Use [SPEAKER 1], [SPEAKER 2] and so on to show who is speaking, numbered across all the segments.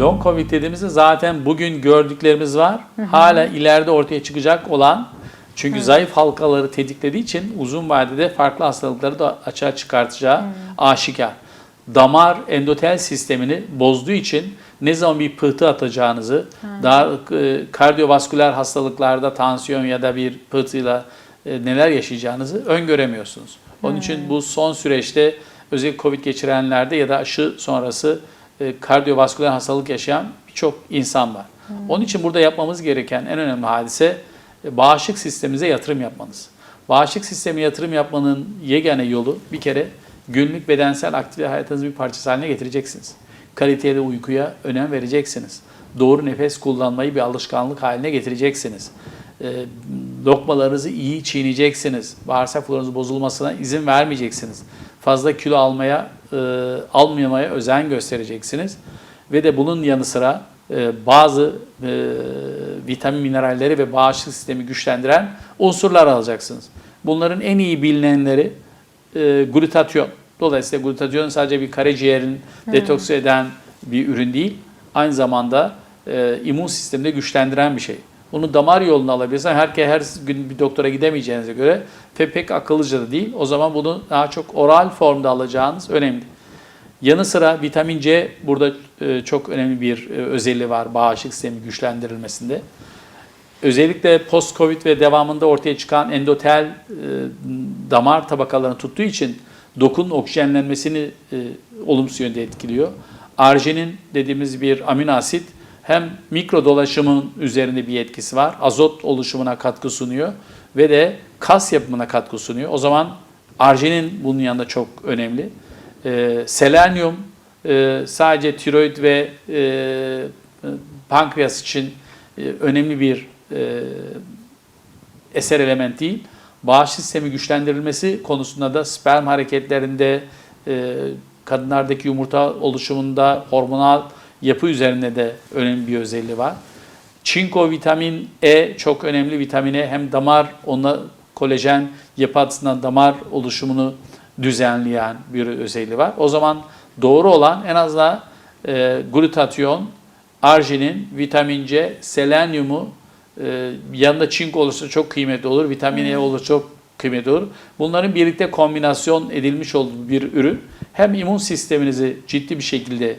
[SPEAKER 1] long covid dediğimizde zaten bugün gördüklerimiz var. Hala ileride ortaya çıkacak olan çünkü zayıf halkaları tetiklediği için uzun vadede farklı hastalıkları da açığa çıkartacağı aşikar. Damar endotel sistemini bozduğu için ne zaman bir pıhtı atacağınızı, daha e, kardiyovasküler hastalıklarda tansiyon ya da bir pıhtıyla e, neler yaşayacağınızı öngöremiyorsunuz. Onun için bu son süreçte özellikle COVID geçirenlerde ya da aşı sonrası e, kardiyovasküler hastalık yaşayan birçok insan var. Onun için burada yapmamız gereken en önemli hadise e, bağışıklık sistemimize yatırım yapmanız. Bağışıklık sistemi yatırım yapmanın yegane yolu bir kere günlük bedensel aktivite hayatınızın bir parçası haline getireceksiniz. Kaliteli uykuya önem vereceksiniz. Doğru nefes kullanmayı bir alışkanlık haline getireceksiniz. E, lokmalarınızı iyi çiğneyeceksiniz. Bağırsak floranızın bozulmasına izin vermeyeceksiniz. Fazla kilo almaya, e, almamaya özen göstereceksiniz. Ve de bunun yanı sıra e, bazı e, vitamin mineralleri ve bağışıklık sistemi güçlendiren unsurlar alacaksınız. Bunların en iyi bilinenleri e, glutatyon. Dolayısıyla glutatyon sadece bir karaciğerin detoks eden bir ürün değil. Aynı zamanda e, immün sistemi de güçlendiren bir şey. Bunu damar yolunu alabilirsen herkes her gün bir doktora gidemeyeceğinize göre ve pek akıllıca da değil. O zaman bunu daha çok oral formda alacağınız önemli. Yanı sıra vitamin C burada e, çok önemli bir e, özelliği var bağışıklık sistemi güçlendirilmesinde. Özellikle post-covid ve devamında ortaya çıkan endotel e, damar tabakalarını tuttuğu için dokunun oksijenlenmesini olumsuz yönde etkiliyor. Arginin dediğimiz bir amino asit hem mikro dolaşımın üzerinde bir etkisi var. Azot oluşumuna katkı sunuyor ve de kas yapımına katkı sunuyor. O zaman arginin bunun yanında çok önemli. E, selenyum e, sadece tiroid ve e, pankreas için e, önemli bir e, eser element değil. Bağışıklık sistemi güçlendirilmesi konusunda da sperm hareketlerinde, e, kadınlardaki yumurta oluşumunda, hormonal yapı üzerinde de önemli bir özelliği var. Çinko vitamin E çok önemli vitamine hem damar onunla kolajen yapı açısından damar oluşumunu düzenleyen bir özelliği var. O zaman doğru olan en azından e, glutatyon, arginin, vitamin C, selenyumu e, yanında çinko olursa çok kıymetli olur, vitamin E olursa çok kıymetli olur. Bunların birlikte kombinasyon edilmiş olduğu bir ürün hem immün sisteminizi ciddi bir şekilde e,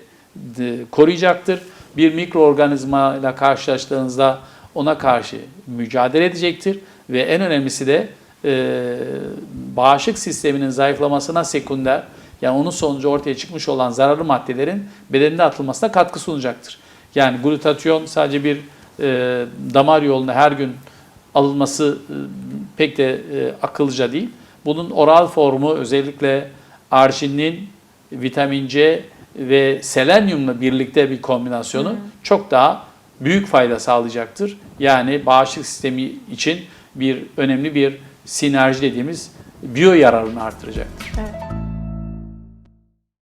[SPEAKER 1] koruyacaktır. Bir mikroorganizma ile karşılaştığınızda ona karşı mücadele edecektir ve en önemlisi de e, bağışıklık sisteminin zayıflamasına sekonder yani onun sonucu ortaya çıkmış olan zararlı maddelerin bedeninde atılmasına katkı sunacaktır. Yani glutatyon sadece bir e, damar yoluna her gün alınması e, pek de e, akıllıca değil. Bunun oral formu özellikle arginin, vitamin C ve selenyumla birlikte bir kombinasyonu çok daha büyük fayda sağlayacaktır. Yani bağışıklık sistemi için bir önemli bir sinerji dediğimiz biyo yararını artıracaktır.
[SPEAKER 2] Evet.